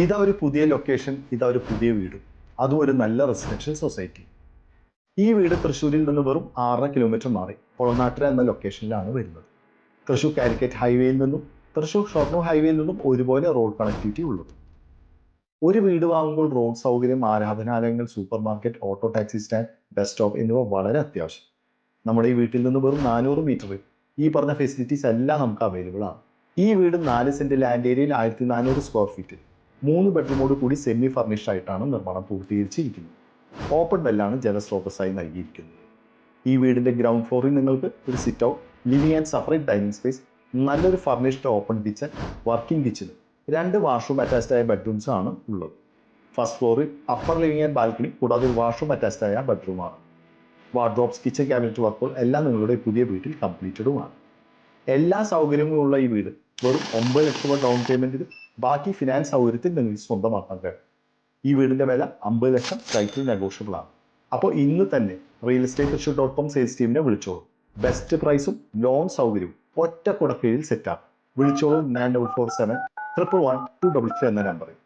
ഇതാ ഒരു പുതിയ ലൊക്കേഷൻ ഇതാ ഒരു പുതിയ വീട്. അതും ഒരു നല്ല റെസിഡൻഷ്യൽ സൊസൈറ്റി ഈ വീട് തൃശ്ശൂരിൽ നിന്ന് വെറും ആറര കിലോമീറ്റർ മാറി പൊളനാട്ടിര എന്ന ലൊക്കേഷനിലാണ് വരുന്നത്. തൃശ്ശൂർ കാലിക്കറ്റ് ഹൈവേയിൽ നിന്നും തൃശ്ശൂർ ഷൊർണൂർ ഹൈവേയിൽ നിന്നും ഒരുപോലെ റോഡ് കണക്ടിവിറ്റി ഉള്ളത്. ഒരു വീട് വാങ്ങുമ്പോൾ റോഡ് സൗകര്യം ആരാധനാലയങ്ങൾ super market auto taxi stand bus stop എന്നിവ വളരെ അത്യാവശ്യം. നമ്മുടെ ഈ വീട്ടിൽ നിന്ന് വെറും നാനൂറ് മീറ്ററിൽ ഈ പറഞ്ഞ ഫെസിലിറ്റീസ് എല്ലാം നമുക്ക് അവൈലബിൾ ആണ്. ഈ വീട് നാല് സെന്റ് ലാൻഡ് ഏരിയയിൽ ആയിരത്തി നാനൂറ് സ്ക്വയർ ഫീറ്റ് മൂന്ന് ബെഡ്റൂമോട് കൂടി സെമി ഫർണിഷ്ഡ് ആയിട്ടാണ് നിർമ്മാണം പൂർത്തീകരിച്ചിരിക്കുന്നത്. ഓപ്പൺ ബെല്ലാണ് ജലസ്രോതസ്സായി നൽകിയിരിക്കുന്നത്. ഈ വീടിന്റെ ഗ്രൗണ്ട് ഫ്ലോറിൽ നിങ്ങൾക്ക് ഒരു sit out living and separate dining space നല്ലൊരു furnished open kitchen working kitchen രണ്ട് വാഷ്റൂം അറ്റാച്ച്ഡ് ആയ ബെഡ്റൂംസ് ആണ് ഉള്ളത്. ഫസ്റ്റ് ഫ്ലോറിൽ അപ്പർ ലിവിംഗ് ആൻഡ് ബാൽക്കണി കൂടാതെ വാഷ്റൂം അറ്റാച്ച്ഡ് ആയ ബെഡ്റൂമാണ് വാർഡ്രോബ്സ് കിച്ചൺ ക്യാബിനറ്റ് വർക്കുകൾ എല്ലാം നിങ്ങളുടെ പുതിയ വീട്ടിൽ കംപ്ലീറ്റഡുമാണ് എല്ലാ സൗകര്യങ്ങളും ഉള്ള ഈ വീട് വെറും ഒമ്പത് ലക്ഷം രൂപ ഡൗൺ പേയ്മെന്റിൽ ബാക്കി ഫിനാൻസ് സൗകര്യത്തിൽ നിങ്ങൾക്ക് സ്വന്തമാക്കാൻ കഴിയും. ഈ വീടിന്റെ വില അമ്പത് ലക്ഷം ടൈറ്റിൽ നെഗോഷ്യബിൾ ആണ്. അപ്പോൾ ഇന്ന് തന്നെ real estate Thrissur dot com sales ടീമിനെ വിളിച്ചോളൂ. ബെസ്റ്റ് പ്രൈസും ലോൺ സൗകര്യവും ഒറ്റ കുടക്കീഴിൽ സെറ്റാണ് വിളിച്ചോളൂ nine double four seven triple one two double three എന്ന നമ്പറിൽ